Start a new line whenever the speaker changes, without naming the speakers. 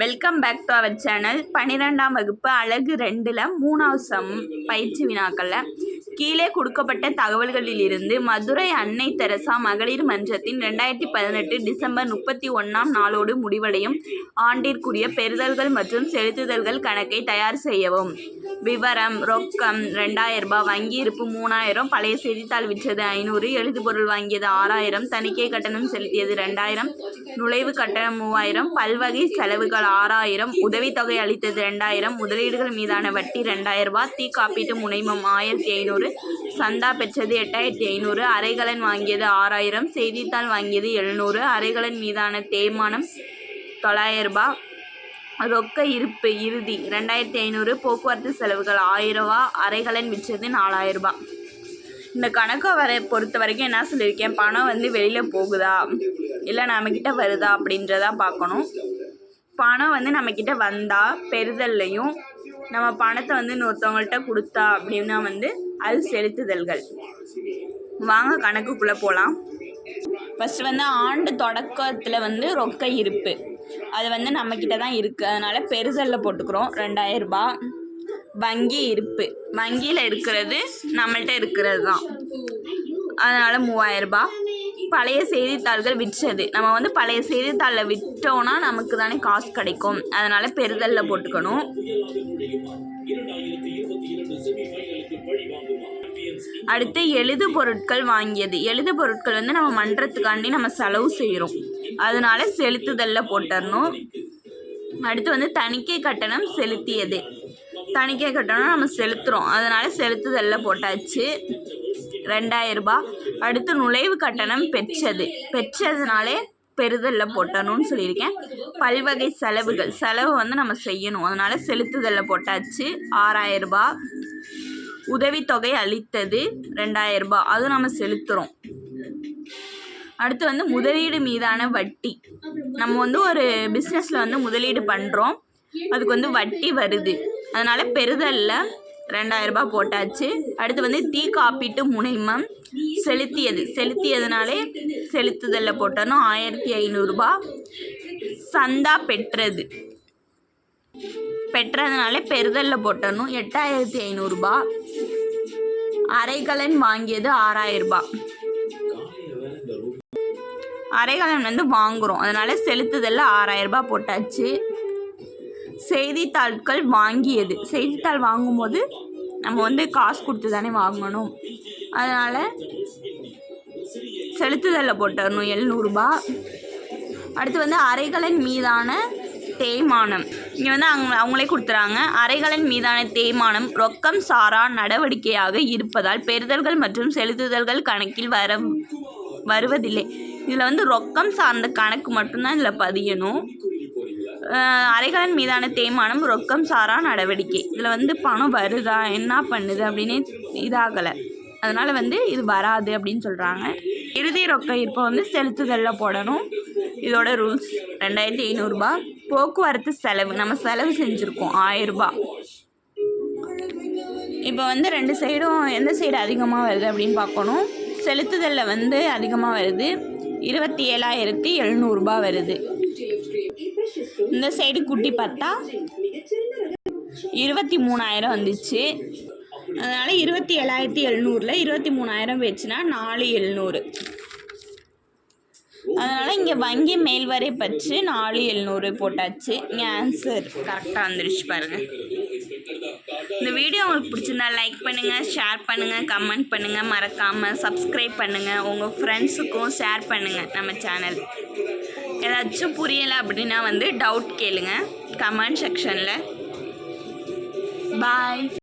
Welcome back to our channel பன்னிரெண்டாம் வகுப்பு அழகு ரெண்டில் மூணாவது சம் பயிற்சி வினாக்களில். கீழே கொடுக்கப்பட்ட தகவல்களிலிருந்து மதுரை அன்னை தெரசா மகளிர் மன்றத்தின் ரெண்டாயிரத்தி பதினெட்டு டிசம்பர் முப்பத்தி ஒன்றாம் நாளோடு முடிவடையும். ஆண்டிற்குரிய பெறுதல்கள் மற்றும் செலுத்துதல்கள் கணக்கை தயார் செய்யவும். விவரம் ரொக்கம் ரெண்டாயிரம் ரூபாய் வங்கி இருப்பு மூணாயிரம் பழைய செய்தித்தாள் விற்றது ஐநூறு எழுதுபொருள் வாங்கியது ஆறாயிரம் தணிக்கை கட்டணம் செலுத்தியது ரெண்டாயிரம் நுழைவு கட்டணம் மூவாயிரம் பல்வகை செலவுகள் ஆறாயிரம் உதவித்தொகை அளித்தது ரெண்டாயிரம் முதலீடுகள் மீதான வட்டி ரெண்டாயிரம் ரூபாய் தீ காப்பீட்டு முனைமம் ஆயிரத்தி ஐநூறு சந்தா பெற்றது எட்டாயிரத்தி ஐநூறு. அரைகலன் வாங்கியது ஆறாயிரம். செய்தித்தாள் வாங்கியது எழுநூறு. அரைகலன் மீதான தேய்மானம் தொள்ளாயிரம் ரூபாய் ரொக்க இருப்பு இறுதி ரெண்டாயிரத்தி ஐநூறு. போக்குவரத்து செலவுகள் ஆயிரம் ரூபா. அரைகலன் விற்றது நாலாயிரம் ரூபாய் இந்த கணக்கை வர பொறுத்த வரைக்கும் என்ன சொல்லியிருக்கேன்? பணம் வந்து வெளியில் போகுதா? இல்லை நம்மக்கிட்ட வருதா அப்படின்றதா பார்க்கணும். பணம் வந்து நம்மக்கிட்ட வந்தால் பெறுதல்லையும் நம்ம பணத்தை வந்து இன்னொருத்தவங்கள்ட்ட கொடுத்தா அப்படின்னா வந்து அது செலுத்துதல்கள். வாங்க கணக்குக்குள்ளே போகலாம் ஃபஸ்ட்டு வந்து ஆண்டு தொடக்கத்தில் வந்து ரொக்க இருப்பு. அது வந்து நம்மக்கிட்ட தான் இருக்குது அதனால் பெருசலில் போட்டுக்கிறோம். ரெண்டாயிரரூபா வங்கி இருப்பு. வங்கியில் இருக்கிறது நம்மள்கிட்ட இருக்கிறது தான். அதனால் மூவாயிரரூபா பழைய செய்தித்தாள்கள் விற்றது. நம்ம வந்து பழைய செய்தித்தாளில் விற்றோன்னா நமக்கு தானே காசு கிடைக்கும். அதனால் பெறுதலில் போட்டுக்கணும். அடுத்து எழுது பொருட்கள் வாங்கியது. எழுது பொருட்கள் வந்து நம்ம மன்றத்துக்காண்டி நம்ம செலவு செய்கிறோம் அதனால செலுத்துதலில் போட்டுடணும் அடுத்து வந்து தணிக்கை கட்டணம் செலுத்தியது. தணிக்கை கட்டணம் நம்ம செலுத்துகிறோம் அதனால் செலுத்துதலில் போட்டாச்சு. ரெண்டாயிரம் ரூபாய். அடுத்து நுழைவு கட்டணம் பெற்றது. பெற்றதுனாலே பெறுதலில் போட்டணும்னு சொல்லியிருக்கேன். பல்வகை செலவுகள் செலவு வந்து நம்ம செய்யணும். அதனால் செலுத்துதலில் போட்டாச்சு. ஆறாயிரரூபா உதவித்தொகை அளித்தது ரெண்டாயிரரூபா ரூபாய் அதுவும் நம்ம செலுத்துகிறோம் அடுத்து வந்து முதலீடு மீதான வட்டி. நம்ம வந்து ஒரு பிஸ்னஸில் வந்து முதலீடு பண்ணுறோம் அதுக்கு வந்து வட்டி வருது. அதனால் பெறுதலில் ரெண்டாயிரம் ரூபாய் போட்டாச்சு. அடுத்து வந்து தீ காப்பீட்டு முனைமம். செலுத்தியது. செலுத்தியதுனாலே செலுத்துதலில் போட்டோன்னா ஆயிரத்தி ஐநூறுரூபா சந்தா பெற்றது. பெற்றதுனாலே பெறுதலில் போட்டணும் எட்டாயிரத்தி ஐநூறுரூபா அரைகலன் வாங்கியது ஆறாயிரரூபா. அரைகலன் வந்து வாங்குகிறோம் அதனால் செலுத்துதலில் ஆறாயிரரூபா போட்டாச்சு. செய்தித்தாள்கள் வாங்கியது. செய்தித்தாள் வாங்கும்போது நம்ம வந்து காசு கொடுத்து தானே வாங்கணும். அதனால் செலுத்துதலில் போட்டுடணும் எழுநூறுபா அடுத்து வந்து அரைகலன் மீதான தேய்மானம். இங்கே வந்து அவங்க அவங்களே கொடுத்துறாங்க. அறைகளின் மீதான தேய்மானம் ரொக்கம் சாரா நடவடிக்கையாக இருப்பதால் பெறுதல்கள் மற்றும் செலுத்துதல்கள் கணக்கில் வர வருவதில்லை. இதில் வந்து ரொக்கம் சார்ந்த கணக்கு மட்டும்தான் இதில் பதியணும். அறைகளின் மீதான தேய்மானம் ரொக்கம் சாரா நடவடிக்கை. இதில் வந்து பணம் வருதா? என்ன பண்ணுது? அப்படின்னு இதாகலை. அதனால் வந்து இது வராது அப்படின்னு சொல்கிறாங்க இறுதி ரொக்க இப்போ வந்து செலுத்துதலில் போடணும். இதோட ரூல்ஸ். ரெண்டாயிரத்தி ஐநூறுரூபா போக்குவரத்து செலவு. நம்ம செலவு செஞ்சுருக்கோம். ஆயிரரூபா இப்போ வந்து ரெண்டு சைடும் எந்த சைடு அதிகமாக வருது அப்படின்னு பார்க்கணும். செலுத்துதலில் வந்து அதிகமாக வருது. இருபத்தி ஏழாயிரத்தி எழுநூறுபா வருது. இந்த சைடு குட்டி பார்த்தா இருபத்தி மூணாயிரம் வந்துச்சு. அதனால் இருபத்தி ஏழாயிரத்தி எழுநூறில் இருபத்தி மூணாயிரம் வச்சுன்னா நாலு எழுநூறு. அதனால் இங்கே வங்கி மேல்வரை பற்றி நாலு எழுநூறு போட்டாச்சு. இங்கே ஆன்சர் கரெக்டாக வந்துருச்சு பாருங்கள் இந்த வீடியோ உங்களுக்கு பிடிச்சிருந்தா லைக் பண்ணுங்கள் ஷேர் பண்ணுங்கள் கமெண்ட் பண்ணுங்கள் மறக்காமல் சப்ஸ்கிரைப் பண்ணுங்கள் உங்கள் ஃப்ரெண்ட்ஸுக்கும் ஷேர் பண்ணுங்கள் நம்ம சேனல் ஏதாச்சும் புரியலை அப்படின்னா வந்து டவுட் கேளுங்க. கமெண்ட் செக்ஷனில் பாய்